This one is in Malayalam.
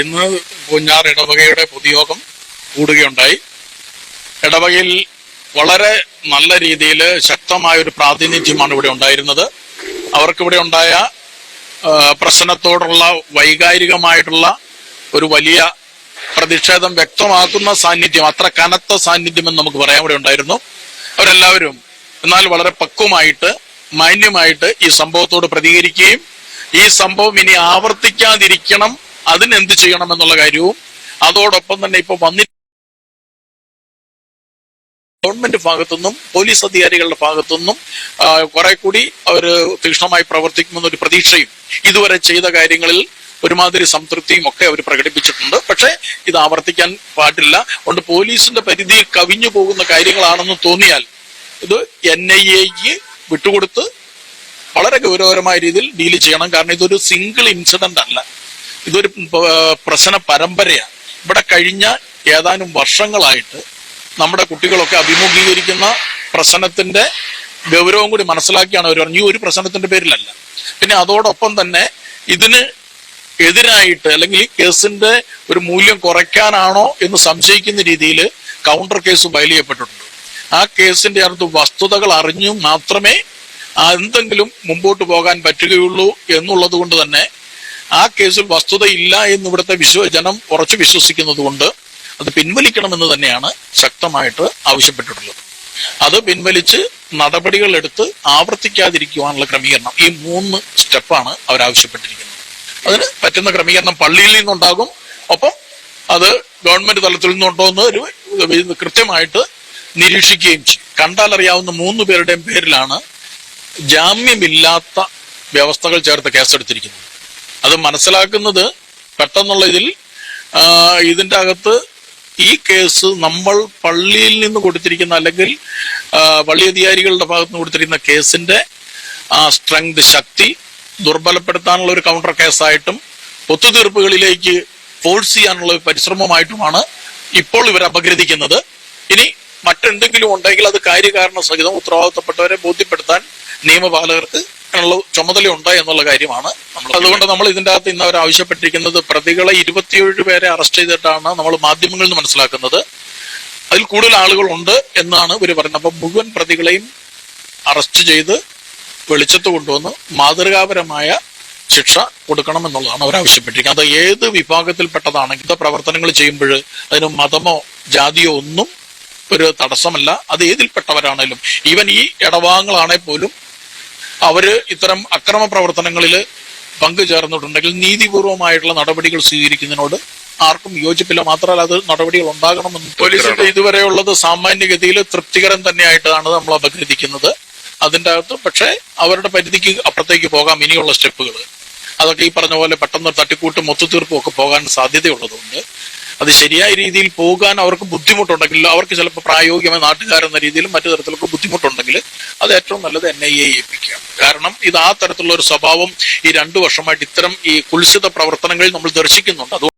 ഇന്ന് പൂഞ്ഞാർ ഇടവകയുടെ പൊതുയോഗം കൂടുകയുണ്ടായി. ഇടവകയിൽ വളരെ നല്ല രീതിയിൽ ശക്തമായ ഒരു പ്രാതിനിധ്യമാണ് ഇവിടെ ഉണ്ടായിരുന്നത്. അവർക്കിവിടെ ഉണ്ടായ പ്രശ്നത്തോടുള്ള വൈകാരികമായിട്ടുള്ള ഒരു വലിയ പ്രതിഷേധം വ്യക്തമാക്കുന്ന സാന്നിധ്യം അത്ര കനത്ത സാന്നിധ്യം എന്ന് നമുക്ക് പറയാൻ ഇവിടെ ഉണ്ടായിരുന്നു. അവരെല്ലാവരും എന്നാൽ വളരെ പക്വമായിട്ട് മാന്യമായിട്ട് ഈ സംഭവത്തോട് പ്രതികരിക്കുകയും ഈ സംഭവം ഇനി ആവർത്തിക്കാതിരിക്കണം അതിനെന്ത് ചെയ്യണം എന്നുള്ള കാര്യവും അതോടൊപ്പം തന്നെ ഇപ്പൊ വന്നി ഗവൺമെന്റ് ഭാഗത്തുനിന്നും പോലീസ് അധികാരികളുടെ ഭാഗത്തുനിന്നും കുറെ കൂടി അവർ തീക്ഷ്ണമായി പ്രവർത്തിക്കുമെന്ന ഒരു പ്രതീക്ഷയും ഇതുവരെ ചെയ്ത കാര്യങ്ങളിൽ ഒരുമാതിരി സംതൃപ്തിയും ഒക്കെ അവർ പ്രകടിപ്പിച്ചിട്ടുണ്ട്. പക്ഷേ ഇത് ആവർത്തിക്കാൻ പാടില്ല. അതുകൊണ്ട് പോലീസിന്റെ പരിധി കവിഞ്ഞു പോകുന്ന കാര്യങ്ങളാണെന്ന് തോന്നിയാൽ ഇത് എൻ ഐ എക്ക് വിട്ടുകൊടുത്ത് വളരെ ഗൗരവകരമായ രീതിയിൽ ഡീൽ ചെയ്യണം. കാരണം ഇതൊരു സിംഗിൾ ഇൻസിഡന്റ് അല്ല. ഇതൊരു പ്രശ്ന പരമ്പരയാണ്. ഇവിടെ കഴിഞ്ഞ ഏതാനും വർഷങ്ങളായിട്ട് നമ്മുടെ കുട്ടികളൊക്കെ അഭിമുഖീകരിക്കുന്ന പ്രശ്നത്തിന്റെ ഗൗരവം കൂടി മനസ്സിലാക്കിയാണ് അവർ പറഞ്ഞു ഒരു പ്രശ്നത്തിന്റെ പേരിലല്ല. പിന്നെ അതോടൊപ്പം തന്നെ ഇതിന് എതിരായിട്ട് അല്ലെങ്കിൽ ഈ കേസിന്റെ ഒരു മൂല്യം കുറയ്ക്കാനാണോ എന്ന് സംശയിക്കുന്ന രീതിയിൽ കൗണ്ടർ കേസ് ഫയൽ ചെയ്യപ്പെട്ടിട്ടുണ്ട്. ആ കേസിന്റെ അടുത്ത് വസ്തുതകൾ അറിഞ്ഞു മാത്രമേ എന്തെങ്കിലും മുമ്പോട്ട് പോകാൻ പറ്റുകയുള്ളൂ എന്നുള്ളത് കൊണ്ട് തന്നെ ആ കേസിൽ വസ്തുതയില്ല എന്ന് ഇവിടുത്തെ വിശ്വ ജനം ഉറച്ചു വിശ്വസിക്കുന്നത് കൊണ്ട് അത് പിൻവലിക്കണമെന്ന് തന്നെയാണ് ശക്തമായിട്ട് ആവശ്യപ്പെട്ടിട്ടുള്ളത്. അത് പിൻവലിച്ച് നടപടികൾ എടുത്ത് ആവർത്തിക്കാതിരിക്കുവാനുള്ള ക്രമീകരണം ഈ മൂന്ന് സ്റ്റെപ്പാണ് അവർ ആവശ്യപ്പെട്ടിരിക്കുന്നത്. അതിന് പറ്റുന്ന ക്രമീകരണം പള്ളിയിൽ നിന്നുണ്ടാകും. ഒപ്പം അത് ഗവൺമെന്റ് തലത്തിൽ നിന്നുണ്ടോ എന്ന് ഒരു കൃത്യമായിട്ട് നിരീക്ഷിക്കുകയും ചെയ്യും. കണ്ടാൽ അറിയാവുന്ന മൂന്ന് പേരുടെയും പേരിലാണ് ജാമ്യമില്ലാത്ത വ്യവസ്ഥകൾ ചേർത്ത് കേസെടുത്തിരിക്കുന്നത്. അത് മനസ്സിലാക്കുന്നത് പെട്ടെന്നുള്ള ഇതിൽ ഇതിന്റെ അകത്ത് ഈ കേസ് നമ്മൾ പള്ളിയിൽ നിന്ന് കൊടുത്തിരിക്കുന്ന അല്ലെങ്കിൽ പള്ളി അധികാരികളുടെ ഭാഗത്ത് നിന്ന് കൊടുത്തിരിക്കുന്ന കേസിന്റെ ആ സ്ട്രെങ്ത് ശക്തി ദുർബലപ്പെടുത്താനുള്ള ഒരു കൗണ്ടർ കേസായിട്ടും ഒത്തുതീർപ്പുകളിലേക്ക് ഫോഴ്സ് ചെയ്യാനുള്ള ഒരു പരിശ്രമമായിട്ടുമാണ് ഇപ്പോൾ ഇവർ അപഗ്രഥിക്കുന്നത്. ഇനി മറ്റെന്തെങ്കിലും ഉണ്ടെങ്കിൽ അത് കാര്യകാരണ സഹിതം ഉത്തരവാദിത്തപ്പെട്ടവരെ ബോധ്യപ്പെടുത്താൻ നിയമപാലകർക്ക് അതിനുള്ള ചുമതല ഉണ്ട് എന്നുള്ള കാര്യമാണ് അതുകൊണ്ട് നമ്മൾ ഇതിന്റെ അകത്ത് ഇന്ന് അവർ ആവശ്യപ്പെട്ടിരിക്കുന്നത് പ്രതികളെ ഇരുപത്തിയേഴ് പേരെ അറസ്റ്റ് ചെയ്തിട്ടാണ് നമ്മൾ മാധ്യമങ്ങളിൽ നിന്ന് മനസ്സിലാക്കുന്നത്. അതിൽ കൂടുതൽ ആളുകൾ ഉണ്ട് എന്നാണ് ഇവർ പറയുന്നത്. അപ്പൊ മുഴുവൻ പ്രതികളെയും അറസ്റ്റ് ചെയ്ത് വെളിച്ചത്ത് കൊണ്ടുവന്ന് മാതൃകാപരമായ ശിക്ഷ കൊടുക്കണം എന്നുള്ളതാണ് അവർ ആവശ്യപ്പെട്ടിരിക്കുന്നത്. അത് ഏത് വിഭാഗത്തിൽപ്പെട്ടതാണെങ്കിൽ പ്രവർത്തനങ്ങൾ ചെയ്യുമ്പോൾ അതിന് മതമോ ജാതിയോ ഒന്നും ഒരു തടസ്സമല്ല. അത് ഏതിൽപ്പെട്ടവരാണേലും. ഈവൻ ഈ ഇടവാങ്ങളാണെ പോലും അവർ ഇത്തരം അക്രമ പ്രവർത്തനങ്ങളിൽ പങ്കുചേർന്നിട്ടുണ്ടെങ്കിൽ നീതിപൂർവമായിട്ടുള്ള നടപടികൾ സ്വീകരിക്കുന്നതിനോട് ആർക്കും യോജിപ്പില്ല. മാത്രമല്ല അത് നടപടികൾ ഉണ്ടാകണമെന്ന് പോലീസിന്റെ ഇതുവരെയുള്ളത് സാമാന്യഗതിയിൽ തൃപ്തികരം തന്നെയായിട്ടാണ് നമ്മൾ അപഗ്രഥിക്കുന്നത്. അതിന്റെ അകത്ത് പക്ഷേ അവരുടെ പരിധിക്ക് അപ്പുറത്തേക്ക് പോകാം ഇനിയുള്ള സ്റ്റെപ്പുകൾ. അതൊക്കെ ഈ പറഞ്ഞ പോലെ പെട്ടെന്ന് തട്ടിക്കൂട്ടും ഒത്തുതീർപ്പും ഒക്കെ പോകാൻ സാധ്യതയുള്ളതുകൊണ്ട് അത് ശരിയായ രീതിയിൽ പോകാൻ അവർക്ക് ബുദ്ധിമുട്ടുണ്ടെങ്കിൽ അവർക്ക് ചിലപ്പോൾ പ്രായോഗികമായ നാട്ടുകാരെന്ന രീതിയിലും മറ്റു തരത്തിലൊക്കെ ബുദ്ധിമുട്ടുണ്ടെങ്കിൽ അത് ഏറ്റവും നല്ലത് എൻ ഐ എ ഏൽപ്പിക്കുകയാണ് കാരണം ഇത് ആ തരത്തിലുള്ള ഒരു സ്വഭാവം ഈ രണ്ടു വർഷമായിട്ട് ഇത്തരം ഈ കുൽസിത പ്രവർത്തനങ്ങളിൽ നമ്മൾ ദർശിക്കുന്നുണ്ട്. അതുകൊണ്ട്